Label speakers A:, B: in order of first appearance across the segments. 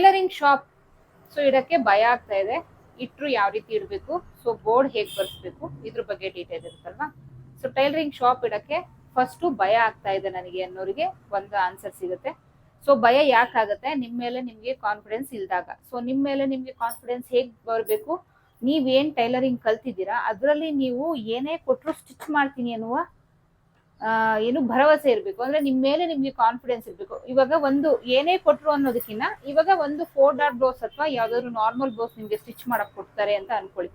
A: Tailoring shop. So ಇಡಕ್ಕೆ ಭಯ ಆಗ್ತಾ ಇದೆ. ಇಟ್ರು ಯಾವ ರೀತಿ ಇಡಬೇಕು? ಸೊ ಬೋರ್ಡ್ ಹೇಗೆ ಬರ್ಸ್ಬೇಕು? ಇದ್ರ ಬಗ್ಗೆ ಡೀಟೇಲ್ ಇರುತ್ತಲ್ವಾ? ಸೊ ಟೈಲರಿಂಗ್ ಶಾಪ್ ಇಡಕ್ಕೆ ಫಸ್ಟು ಭಯ ಆಗ್ತಾ ಇದೆ ನನಗೆ ಅನ್ನೋರಿಗೆ ಒಂದು ಆನ್ಸರ್ ಸಿಗುತ್ತೆ. ಸೊ ಭಯ ಯಾಕಾಗತ್ತೆ ನಿಮ್ಮ ಮೇಲೆ ನಿಮಗೆ ಕಾನ್ಫಿಡೆನ್ಸ್ ಇಲ್ದಾಗ. ಸೊ ನಿಮ್ಮ ಮೇಲೆ ನಿಮಗೆ ಕಾನ್ಫಿಡೆನ್ಸ್ ಹೇಗೆ ಬರಬೇಕು? ನೀವೇನು ಟೈಲರಿಂಗ್ ಕಲ್ತಿದ್ದೀರಾ? ಅದರಲ್ಲಿ ನೀವು ಏನೇ ಕೊಟ್ಟರು ಸ್ಟಿಚ್ ಮಾಡ್ತೀನಿ ಅನ್ನುವ ಏನು ಭರವಸೆ ಇರಬೇಕು. ಅಂದ್ರೆ ನಿಮ್ ಮೇಲೆ ನಿಮ್ಗೆ ಕಾನ್ಫಿಡೆನ್ಸ್ ಇರಬೇಕು. ಇವಾಗ ಒಂದು ಏನೇ ಕೊಟ್ರು ಅನ್ನೋದಕ್ಕಿಂತ ಇವಾಗ ಒಂದು ಫೋರ್ ಡಾಟ್ ಬ್ಲೌಸ್ ಅಥವಾ ಯಾವ್ದಾದ್ರು ನಾರ್ಮಲ್ ಬ್ಲೌಸ್ ನಿಮ್ಗೆ ಸ್ಟಿಚ್ ಮಾಡಕ್ ಕೊಡ್ತಾರೆ ಅಂತ ಅನ್ಕೊಳ್ಳಿ.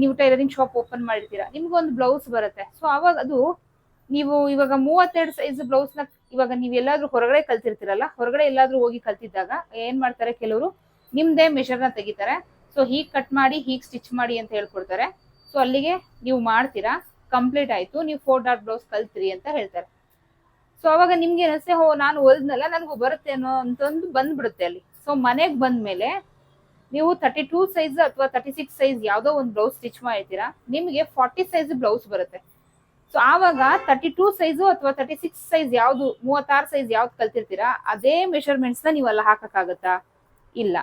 A: ನೀವು ಟೈಲರಿಂಗ್ ಶಾಪ್ ಓಪನ್ ಮಾಡಿರ್ತೀರಾ. ನಿಮ್ಗೆ ಒಂದು ಬ್ಲೌಸ್ ಬರುತ್ತೆ. ಸೊ ಅವಾಗ ಅದು ನೀವು ಇವಾಗ ಮೂವತ್ತೆರಡು ಸೈಜ್ ಬ್ಲೌಸ್ನ ಇವಾಗ ನೀವು ಎಲ್ಲಾದ್ರೂ ಹೊರಗಡೆ ಕಲ್ತಿರ್ತೀರಲ್ಲ, ಹೊರಗಡೆ ಎಲ್ಲಾದ್ರೂ ಹೋಗಿ ಕಲ್ತಿದ್ದಾಗ ಏನ್ ಮಾಡ್ತಾರೆ ಕೆಲವರು? ನಿಮ್ದೇ ಮೆಷರ್ನ ತೆಗಿತಾರೆ. ಸೊ ಹೀಗ್ ಕಟ್ ಮಾಡಿ, ಹೀಗ್ ಸ್ಟಿಚ್ ಮಾಡಿ ಅಂತ ಹೇಳ್ಕೊಡ್ತಾರೆ. ಸೊ ಅಲ್ಲಿಗೆ ನೀವು ಮಾಡ್ತೀರಾ? ಕಂಪ್ಲೀಟ್ ಆಯ್ತು, ನೀವು ಫೋರ್ ಡಾಟ್ ಬ್ಲೌಸ್ ಕಲ್ತ್ರಿ ಅಂತ ಹೇಳ್ತಾರೆ. ಸೊ ಅವಾಗ ನಿಮ್ಗೆ ಅನಿಸ್ತೆ ಹೋ, ನಾನು ಹೊಲ್ದ್ನಲ್ಲ, ನನಗೂ ಬರುತ್ತೆ ಅನ್ನೋ ಅಂತಂದು ಬಂದ್ಬಿಡುತ್ತೆ ಅಲ್ಲಿ. ಸೊ ಮನೆಗೆ ಬಂದ್ಮೇಲೆ ನೀವು ತರ್ಟಿ ಟೂ ಸೈಜ್ ಅಥವಾ ತರ್ಟಿ ಸಿಕ್ಸ್ ಸೈಜ್ ಯಾವುದೋ ಒಂದು ಬ್ಲೌಸ್ ಸ್ಟಿಚ್ ಮಾಡಿರ್ತೀರಾ, ನಿಮಗೆ ಫಾರ್ಟಿ ಸೈಜ್ ಬ್ಲೌಸ್ ಬರುತ್ತೆ. ಸೊ ಆವಾಗ ತರ್ಟಿ ಟೂ ಸೈಜು ಅಥವಾ ತರ್ಟಿ ಸಿಕ್ಸ್ ಸೈಜ್ ಯಾವುದು, ಮೂವತ್ತಾರು ಸೈಜ್ ಯಾವ್ದು ಕಲ್ತಿರ್ತೀರಾ, ಅದೇ ಮೆಷರ್ಮೆಂಟ್ಸ್ನ ನೀವು ಅಲ್ಲಿ ಹಾಕಕ್ಕಾಗತ್ತಾ? ಇಲ್ಲ.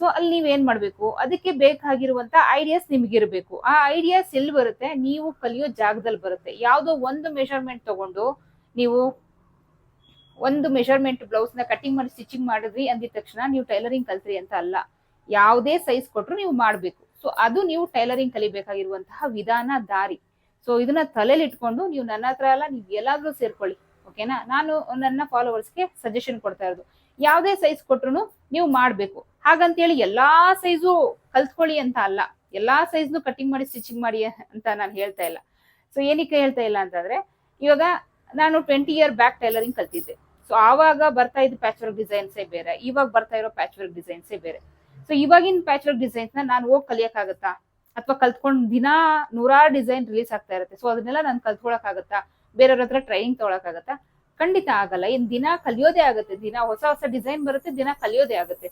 A: ಸೊ ಅಲ್ಲಿ ನೀವೇನ್ ಮಾಡ್ಬೇಕು? ಅದಕ್ಕೆ ಬೇಕಾಗಿರುವಂತ ಐಡಿಯಾಸ್ ನಿಮ್ಗಿರ್ಬೇಕು. ಆ ಐಡಿಯಾಸ್ ಎಲ್ಲಿ ಬರುತ್ತೆ? ನೀವು ಕಲಿಯೋ ಜಾಗದಲ್ಲಿ ಬರುತ್ತೆ. ಯಾವುದೋ ಒಂದು ಮೆಷರ್ಮೆಂಟ್ ತಗೊಂಡು ನೀವು ಒಂದು ಮೆಷರ್ಮೆಂಟ್ ಬ್ಲೌಸ್ನ ಕಟಿಂಗ್ ಮಾಡಿ ಸ್ಟಿಚಿಂಗ್ ಮಾಡಿದ್ರಿ ಅಂದಿದ ತಕ್ಷಣ ನೀವು ಟೈಲರಿಂಗ್ ಕಲ್ತ್ರಿ ಅಂತ ಅಲ್ಲ. ಯಾವುದೇ ಸೈಜ್ ಕೊಟ್ರು ನೀವು ಮಾಡ್ಬೇಕು. ಸೊ ಅದು ನೀವು ಟೈಲರಿಂಗ್ ಕಲಿಬೇಕಾಗಿರುವಂತಹ ವಿಧಾನ ದಾರಿ. ಸೊ ಇದನ್ನ ತಲೆಯಲ್ಲಿ ಇಟ್ಕೊಂಡು ನೀವು ನನ್ನ ಹತ್ರ ಎಲ್ಲ ನೀವು ಎಲ್ಲಾದ್ರೂ ಸೇರ್ಕೊಳ್ಳಿ. ಓಕೆನಾ ನಾನು ನನ್ನ ಫಾಲೋವರ್ಸ್ಗೆ ಸಜೆಷನ್ ಕೊಡ್ತಾ ಇರೋದು. ಯಾವುದೇ ಸೈಜ್ ಕೊಟ್ರು ನೀವು ಮಾಡ್ಬೇಕು. ಹಾಗಂತೇಳಿ ಎಲ್ಲಾ ಸೈಜು ಕಲ್ತ್ಕೊಳ್ಳಿ ಅಂತ ಅಲ್ಲ. ಎಲ್ಲಾ ಸೈಜ್ನು ಕಟಿಂಗ್ ಮಾಡಿ ಸ್ಟಿಚಿಂಗ್ ಮಾಡಿ ಅಂತ ನಾನು ಹೇಳ್ತಾ ಇಲ್ಲ. ಸೊ ಏನಕ್ಕೆ ಹೇಳ್ತಾ ಇಲ್ಲ ಅಂತಂದ್ರೆ, ಇವಾಗ ನಾನು ಟ್ವೆಂಟಿ ಇಯರ್ ಬ್ಯಾಕ್ ಟೈಲರಿಂಗ್ ಕಲ್ತಿದ್ದೆ. ಸೊ ಆವಾಗ ಬರ್ತಾ ಇದ್ದ ಪ್ಯಾಚ್ ವರ್ಕ್ ಡಿಸೈನ್ಸೇ ಬೇರೆ, ಇವಾಗ ಬರ್ತಾ ಇರೋ ಪ್ಯಾಚ್ ವರ್ಕ್ ಡಿಸೈನ್ಸೇ ಬೇರೆ. ಸೊ ಇವಾಗಿನ ಪ್ಯಾಚ್ ವರ್ಕ್ ಡಿಸೈನ್ಸ್ ನಾನು ಹೋಗಿ ಕಲಿಯಕ್ಕಾಗತ್ತಾ? ಅಥವಾ ಕಲ್ತ್ಕೊಂಡು ದಿನಾ ನೂರಾರು ಡಿಸೈನ್ ರಿಲೀಸ್ ಆಗ್ತಾ ಇರುತ್ತೆ. ಸೊ ಅದನ್ನೆಲ್ಲ ನಾನು ಕಲ್ತ್ಕೊಳಕ್ಕಾಗತ್ತಾ? ಬೇರೆಯವ್ರ ಹತ್ರ ಟ್ರೈನಿಂಗ್ ತಗೊಳಕ್ಕಾಗತ್ತಾ? ಖಂಡಿತ ಆಗಲ್ಲ. ಇನ್ ದಿನ ಕಲಿಯೋದೇ ಆಗುತ್ತೆ. ದಿನ ಹೊಸ ಹೊಸ ಡಿಸೈನ್ ಬರುತ್ತೆ, ದಿನ ಕಲಿಯೋದೇ ಆಗುತ್ತೆ.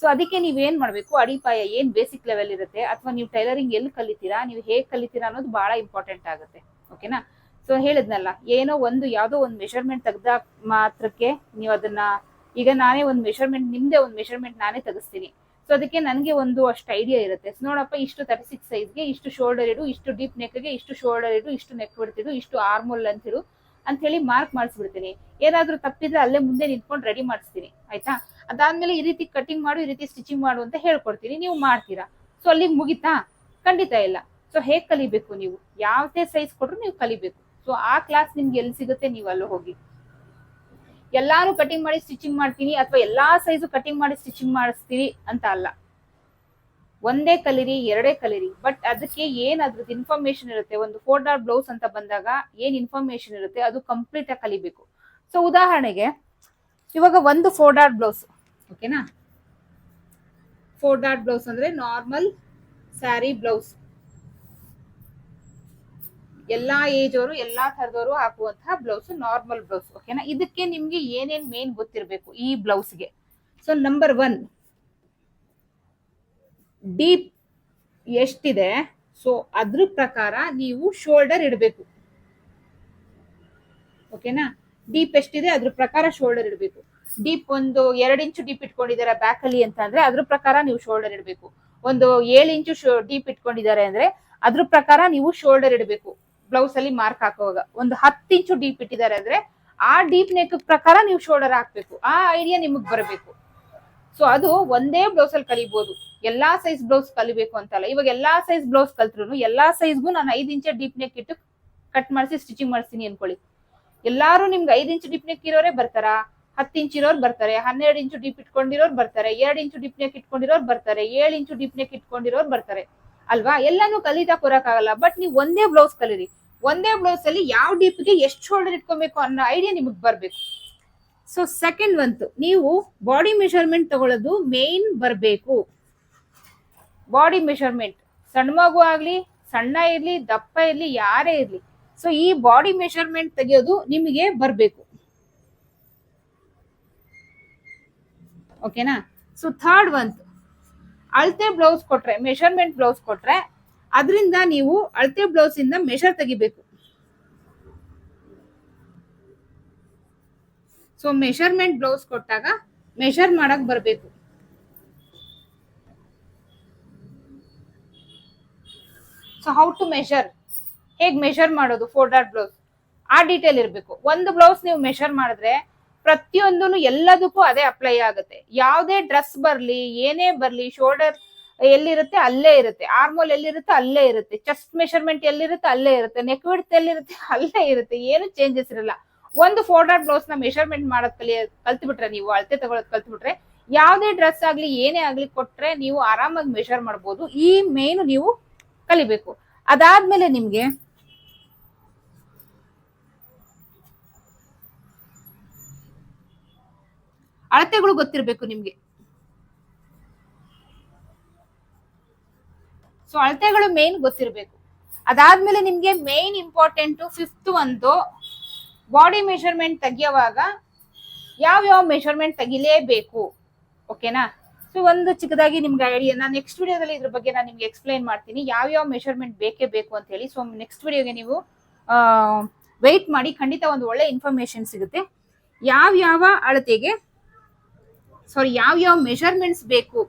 A: ಸೊ ಅದಕ್ಕೆ ನೀವೇನ್ ಮಾಡ್ಬೇಕು? ಅಡಿಪಾಯ ಏನ್ ಬೇಸಿಕ್ ಲೆವೆಲ್ ಇರುತ್ತೆ? ಅಥವಾ ನೀವು ಟೈಲರಿಂಗ್ ಎಲ್ಲಿ ಕಲಿತೀರಾ? ನೀವು ಹೇಗ್ ಕಲಿತೀರಾ ಅನ್ನೋದು ಬಹಳ ಇಂಪಾರ್ಟೆಂಟ್ ಆಗುತ್ತೆ. ಓಕೆನಾ ಸೊ ಹೇಳಿದ್ನಲ್ಲ, ಏನೋ ಒಂದು ಯಾವುದೋ ಒಂದು ಮೆಷರ್ಮೆಂಟ್ ತೆಗ್ದ ಮಾತ್ರಕ್ಕೆ ನೀವು ಅದನ್ನ, ಈಗ ನಾನೇ ಒಂದು ಮೆಷರ್ಮೆಂಟ್ ನಿಮ್ದೇ ಒಂದು ಮೆಷರ್ಮೆಂಟ್ ನಾನೇ ತೆಗಿಸ್ತೀನಿ. ಸೊ ಅದಕ್ಕೆ ನನಗೆ ಒಂದು ಅಷ್ಟು ಐಡಿಯಾ ಇರುತ್ತೆ. ನೋಡಪ್ಪ, ಇಷ್ಟು ತರ್ಟಿ ಸಿಕ್ಸ್ ಸೈಜ್ಗೆ ಇಷ್ಟು ಶೋಲ್ಡರ್ ಇಡು, ಇಷ್ಟು ಡೀಪ್ ನೆಕ್ಗೆ ಇಷ್ಟು ಶೋಲ್ಡರ್ ಇಡು, ಇಷ್ಟು ನೆಕ್ ಬಿಡ್ತಿಡು ಇಷ್ಟು ಆರ್ಮೋಲ್ ಅಂತಿಡು ಅಂತ ಹೇಳಿ ಮಾರ್ಕ್ ಮಾಡಿಸ್ಬಿಡ್ತೀನಿ. ಏನಾದ್ರೂ ತಪ್ಪಿದ್ರೆ ಅಲ್ಲೇ ಮುಂದೆ ನಿಂತ್ಕೊಂಡು ರೆಡಿ ಮಾಡಿಸ್ತೀನಿ. ಆಯ್ತಾ? ಅದಾದ್ಮೇಲೆ ಈ ರೀತಿ ಕಟಿಂಗ್ ಮಾಡು, ಈ ರೀತಿ ಸ್ಟಿಚಿಂಗ್ ಮಾಡು ಅಂತ ಹೇಳ್ಕೊಡ್ತೀನಿ. ನೀವು ಮಾಡ್ತೀರಾ? ಸೊ ಅಲ್ಲಿಗೆ ಮುಗಿತಾ? ಖಂಡಿತ ಇಲ್ಲ. ಸೊ ಹೇಗ್ ಕಲಿಬೇಕು ನೀವು? ಯಾವ್ದೇ ಸೈಜ್ ಕೊಟ್ರು ನೀವು ಕಲಿಬೇಕು. ಸೊ ಆ ಕ್ಲಾಸ್ ನಿಮ್ಗೆ ಎಲ್ಲಿ ಸಿಗುತ್ತೆ ನೀವು ಅಲ್ಲೂ ಹೋಗಿ. ಎಲ್ಲಾನು ಕಟಿಂಗ್ ಮಾಡಿ ಸ್ಟಿಚಿಂಗ್ ಮಾಡ್ತೀನಿ, ಅಥವಾ ಎಲ್ಲಾ ಸೈಜು ಕಟಿಂಗ್ ಮಾಡಿ ಸ್ಟಿಚಿಂಗ್ ಮಾಡಿಸ್ತೀರಿ ಅಂತ ಅಲ್ಲ. ಒಂದೇ ಕಲಿರಿ, ಎರಡೇ ಕಲಿರಿ ಬಟ್ ಅದಕ್ಕೆ ಏನ್ ಅದ್ರದ್ದು ಇನ್ಫಾರ್ಮೇಶನ್ ಇರುತ್ತೆ, ಒಂದು ಫೋರ್ ಡಾಟ್ ಬ್ಲೌಸ್ ಅಂತ ಬಂದಾಗ ಏನ್ ಇನ್ಫಾರ್ಮೇಶನ್ ಇರುತ್ತೆ, ಅದು ಕಂಪ್ಲೀಟ್ ಆಗಿ ಕಲಿಬೇಕು. ಸೊ ಉದಾಹರಣೆಗೆ, ಇವಾಗ ಒಂದು ಫೋರ್ ಡಾಟ್ ಬ್ಲೌಸ್ ಓಕೆನಾ ಫೋರ್ ಡಾಟ್ ಬ್ಲೌಸ್ ಅಂದ್ರೆ ನಾರ್ಮಲ್ ಸ್ಯಾರಿ ಬ್ಲೌಸ್ ಎಲ್ಲಾ ಏಜ್ ಅವರು, ಎಲ್ಲಾ ತರದವರು ಹಾಕುವಂತಹ ಬ್ಲೌಸ್ ನಾರ್ಮಲ್ ಬ್ಲೌಸ್ ಓಕೆನಾ ಇದಕ್ಕೆ ನಿಮ್ಗೆ ಏನೇನ್ ಮೇನ್ ಗೊತ್ತಿರಬೇಕು ಈ ಬ್ಲೌಸ್ಗೆ ಸೊ ನಂಬರ್ ಒನ್ ಡೀಪ್ ಎಷ್ಟಿದೆ, ಸೊ ಅದ್ರ ಪ್ರಕಾರ ನೀವು ಶೋಲ್ಡರ್ ಇಡಬೇಕು. ಓಕೆನಾ? ಡೀಪ್ ಎಷ್ಟಿದೆ, ಅದ್ರ ಪ್ರಕಾರ ಶೋಲ್ಡರ್ ಇಡಬೇಕು. ಡೀಪ್ ಒಂದು ಎರಡು ಇಂಚು ಡೀಪ್ ಇಟ್ಕೊಂಡಿದ್ದಾರೆ ಬ್ಯಾಕ್ ಅಲ್ಲಿ ಅಂತ ಅಂದ್ರೆ ಅದ್ರ ಪ್ರಕಾರ ನೀವು ಶೋಲ್ಡರ್ ಇಡಬೇಕು. ಒಂದು ಏಳು ಇಂಚು ಡೀಪ್ ಇಟ್ಕೊಂಡಿದ್ದಾರೆ ಅಂದ್ರೆ ಅದ್ರ ಪ್ರಕಾರ ನೀವು ಶೋಲ್ಡರ್ ಇಡಬೇಕು ಬ್ಲೌಸ್ ಅಲ್ಲಿ ಮಾರ್ಕ್ ಹಾಕುವಾಗ. ಒಂದು ಹತ್ತು ಇಂಚು ಡೀಪ್ ಇಟ್ಟಿದ್ದಾರೆ ಅಂದ್ರೆ ಆ ಡೀಪ್ ನೆಕ್ ಪ್ರಕಾರ ನೀವು ಶೋಲ್ಡರ್ ಹಾಕ್ಬೇಕು. ಆ ಐಡಿಯಾ ನಿಮಗ್ ಬರಬೇಕು. ಸೊ ಅದು ಒಂದೇ ಬ್ಲೌಸ್ ಅಲ್ಲಿ ಕಲಿಬಹುದು ಎಲ್ಲಾ ಸೈಜ್ ಬ್ಲೌಸ್ ಕಲಿಬೇಕು ಅಂತಲ್ಲ. ಇವಾಗ ಎಲ್ಲಾ ಸೈಜ್ ಬ್ಲೌಸ್ ಕಲ್ತ್ರು ಎಲ್ಲಾ ಸೈಜ್ಗೂ ನಾನು ಐದ್ ಇಂಚ ಡೀಪ್ ನೆಕ್ ಇಟ್ಟು ಕಟ್ ಮಾಡಿಸಿ ಸ್ಟಿಚಿಂಗ್ ಮಾಡಿಸ್ತೀನಿ ಅನ್ಕೊಳ್ಳಿ. ಎಲ್ಲಾರು ನಿಮ್ಗೆ ಐದ್ ಇಂಚ್ ಡೀಪ್ ನೆಕ್ ಇರೋರೇ ಬರ್ತಾರಾ? ಹತ್ತು ಇಂಚ್ ಇರೋರು ಬರ್ತಾರೆ. ಹನ್ನೆರಡು ಇಂಚು ಡೀಪ್ ಇಟ್ಕೊಂಡಿರೋರು ಬರ್ತಾರೆ. ಎರಡು ಇಂಚು ಡೀಪ್ ನೆಕ್ ಇಟ್ಕೊಂಡಿರೋರು ಬರ್ತಾರೆ. ಏಳು ಇಂಚು ಡೀಪ್ ನೆಕ್ ಇಟ್ಕೊಂಡಿರೋರು ಬರ್ತಾರೆ. ಅಲ್ವಾ? ಎಲ್ಲಾನು ಕಲಿತಾ ಕೊರಕ್ಕಾಗಲ್ಲ ಬಟ್ ನೀವು ಒಂದೇ ಬ್ಲೌಸ್ ಕಲೀರಿ. ಒಂದೇ ಬ್ಲೌಸ್ ಅಲ್ಲಿ ಯಾವ ಡೀಪ್ಗೆ ಎಷ್ಟು ಶೋಲ್ಡರ್ ಇಟ್ಕೊಬೇಕು ಅನ್ನೋ ಐಡಿಯಾ ನಿಮಗೆ ಬರ್ಬೇಕು. ಸೊ ಸೆಕೆಂಡ್ ಒಂತು ನೀವು ಬಾಡಿ ಮೆಷರ್ಮೆಂಟ್ ತಗೊಳ್ಳೋದು ಮೇನ್ ಬರಬೇಕು. ಬಾಡಿ ಮೆಷರ್ಮೆಂಟ್ ಸಣ್ಣ ಮಗು ಆಗಲಿ, ಸಣ್ಣ ಇರಲಿ, ದಪ್ಪ ಇರಲಿ, ಯಾರೇ ಇರಲಿ. ಸೊ ಈ ಬಾಡಿ ಮೆಷರ್ಮೆಂಟ್ ತೆಗೆಯೋದು ನಿಮಗೆ ಬರಬೇಕು. ಓಕೆನಾ ಸೊ ಥರ್ಡ್ ಒಂತ್ ಅಳತೆ ಬ್ಲೌಸ್ ಕೊಟ್ರೆ ಮೆಷರ್ಮೆಂಟ್ ಬ್ಲೌಸ್ ಕೊಟ್ರೆ, ಅದರಿಂದ ನೀವು ಅಳತೆ ಬ್ಲೌಸ್ ಇಂದ ಮೆಷರ್ ತೆಗಿಬೇಕು. ಸೊ ಮೆಷರ್ಮೆಂಟ್ ಬ್ಲೌಸ್ ಕೊಟ್ಟಾಗ ಮೆಷರ್ ಮಾಡಕ್ ಬರಬೇಕು. ಸೊ ಹೌ ಟು ಮೆಷರ್ ಹೇಗ್ ಮೆಷರ್ ಮಾಡೋದು? ಫೋರ್ ಡಾಟ್ ಬ್ಲೌಸ್ ಆ ಡೀಟೇಲ್ ಇರಬೇಕು. ಒಂದು ಬ್ಲೌಸ್ ನೀವು ಮೆಷರ್ ಮಾಡಿದ್ರೆ ಪ್ರತಿಯೊಂದೂ ಎಲ್ಲದಕ್ಕೂ ಅದೇ ಅಪ್ಲೈ ಆಗುತ್ತೆ. ಯಾವುದೇ ಡ್ರೆಸ್ ಬರ್ಲಿ, ಏನೇ ಬರ್ಲಿ ಶೋಲ್ಡರ್ ಎಲ್ಲಿರುತ್ತೆ ಅಲ್ಲೇ ಇರುತ್ತೆ. ಆರ್ಮೋಲ್ ಎಲ್ಲಿರುತ್ತೆ ಅಲ್ಲೇ ಇರುತ್ತೆ. ಚೆಸ್ಟ್ ಮೆಷರ್ಮೆಂಟ್ ಎಲ್ಲಿರುತ್ತೆ ಅಲ್ಲೇ ಇರುತ್ತೆ. ನೆಕ್ ವಿಡ್ತ್ ಎಲ್ಲಿರುತ್ತೆ ಅಲ್ಲೇ ಇರುತ್ತೆ. ಏನು ಚೇಂಜಸ್ ಇರಲ್ಲ. ಒಂದು ಫೋರ್ ಡಾಟ್ ಬ್ಲೌಸ್ನ ಮೆಷರ್ಮೆಂಟ್ ಮಾಡೋದ್ ಕಲಿ, ಕಲ್ತ್ಬಿಟ್ರೆ ನೀವು, ಅಳತೆ ತಗೊಳೋದ್ ಕಲ್ತ್ಬಿಟ್ರೆ, ಯಾವುದೇ ಡ್ರೆಸ್ ಆಗ್ಲಿ, ಏನೇ ಆಗ್ಲಿ ಕೊಟ್ರೆ ನೀವು ಆರಾಮಾಗಿ ಮೆಷರ್ ಮಾಡ್ಬೋದು. ಈ ಮೇನ್ ನೀವು ಕಲಿಬೇಕು. ಅದಾದ್ಮೇಲೆ ನಿಮ್ಗೆ ಅಳತೆಗಳು ಗೊತ್ತಿರ್ಬೇಕು ನಿಮ್ಗೆ. ಸೊ ಅಳತೆಗಳು ಮೇನ್ ಗೊತ್ತಿರ್ಬೇಕು. ಅದಾದ್ಮೇಲೆ ನಿಮ್ಗೆ ಮೇನ್ ಇಂಪಾರ್ಟೆಂಟ್ ಫಿಫ್ತ್ ಒಂದು ಬಾಡಿ ಮೆಷರ್ಮೆಂಟ್ ತೆಗಿಯೋವಾಗ ಯಾವ ಮೆಷರ್ಮೆಂಟ್ ತೆಗಿಲೇಬೇಕು? ಓಕೆನಾ ಸೊ ಒಂದು ಚಿಕ್ಕದಾಗಿ ನಿಮ್ಗೆ ಐಡಿಯಾ ನಾನು ನೆಕ್ಸ್ಟ್ ವಿಡಿಯೋದಲ್ಲಿ ಇದ್ರ ಬಗ್ಗೆ ನಾನು ನಿಮ್ಗೆ ಎಕ್ಸ್ಪ್ಲೈನ್ ಮಾಡ್ತೀನಿ. ಯಾವ ಯಾವ ಮೆಷರ್ಮೆಂಟ್ ಬೇಕೇ ಬೇಕು ಅಂತ ಹೇಳಿ. ಸೊ ನೆಕ್ಸ್ಟ್ ವಿಡಿಯೋಗೆ ನೀವು ವೆಯ್ಟ್ ಮಾಡಿ. ಖಂಡಿತ ಒಂದು ಒಳ್ಳೆ ಇನ್ಫಾರ್ಮೇಶನ್ ಸಿಗುತ್ತೆ. ಯಾವ ಯಾವ ಅಳತೆಗೆ ಸಾರಿ ಯಾವ ಯಾವ ಮೆಷರ್ಮೆಂಟ್ಸ್ ಬೇಕು?